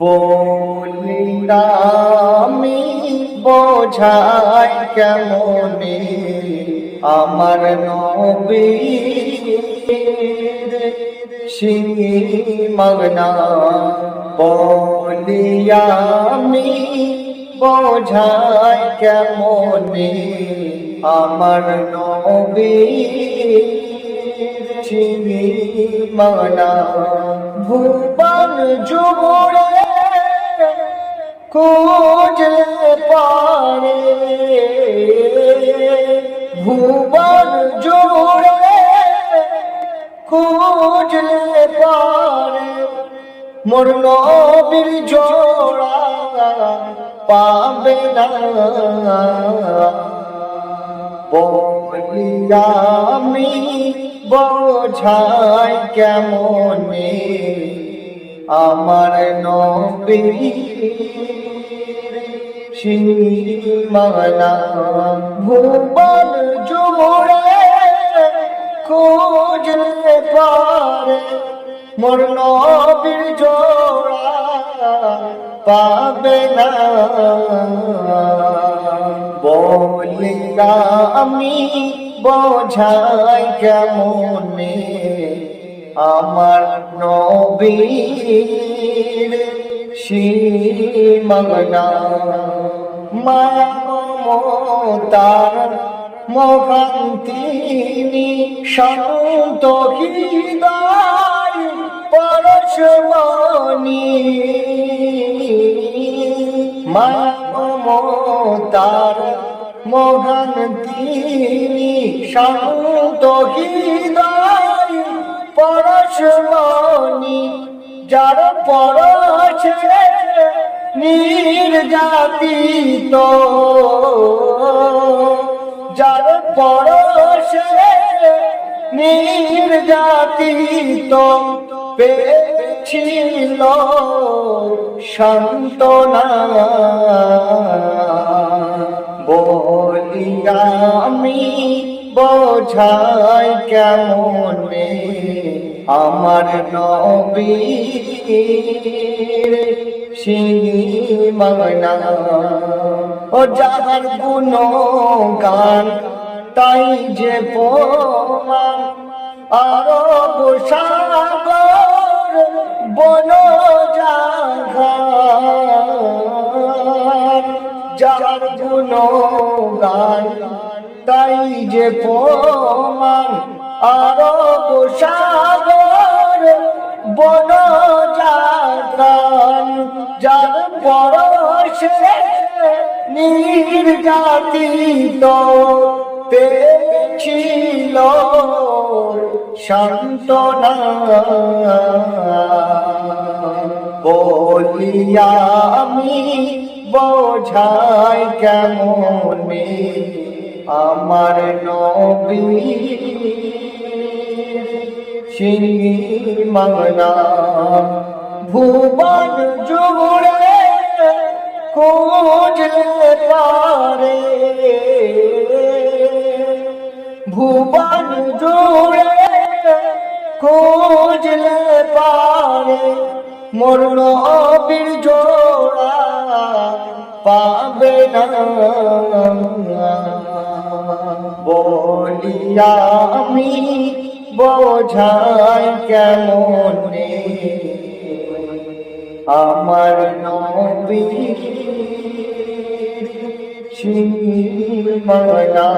বলিলামি বোঝাই কেমনে আমার নবী মগনা? বলিয়ামি বোঝাই কেমনে আমার নবী চিনি মগনা? ভুবন জুড়ে খুঁজলে পারে। ভুবন জুড়ে খুঁজলে পারে। মোর নবীর জোড়া পাবে না। বলিয়ামি বোঝাই কেমনে? আমার নবীর সীমানা ভুবন জুড়ে খুঁজলে পারে মোর নবীর পাবে না। বলিয়া আমি বোঝাই কেমনে আমার নবীর সীমগনা মায়ামতার মহান তিনি শান্ত হৃদয় পরশমণি মায়ামতার মহান তিনি শান্ত হৃদয় যার পরশে নির্যাতিত যার পরশে নির্যাতিত পেয়েছিল সান্ত্বনা। বলিয়া আমি বোঝাই কেমনে আমার নবীর সীমানা ও যাহার গুণ গান তাই যে প্রমাণ। আরব সাগর বন যার গুণ গান তাই যে প্রমাণ। আরব সাগর বন জাগান যার পরশে নির্যাতিত পেয়েছিল সান্ত্বনা। বলিয়া আমি বোঝাই কেমনে আমার নবী সীমানা ভুবন জুড়ে খুঁজলে পারে। ভুবন জুড়ে খুঁজলে পারে। মোর নবীর জোড়া পাবে না। বলিয়া আমি বোঝাই কেমনে আমার নবীর সীমানা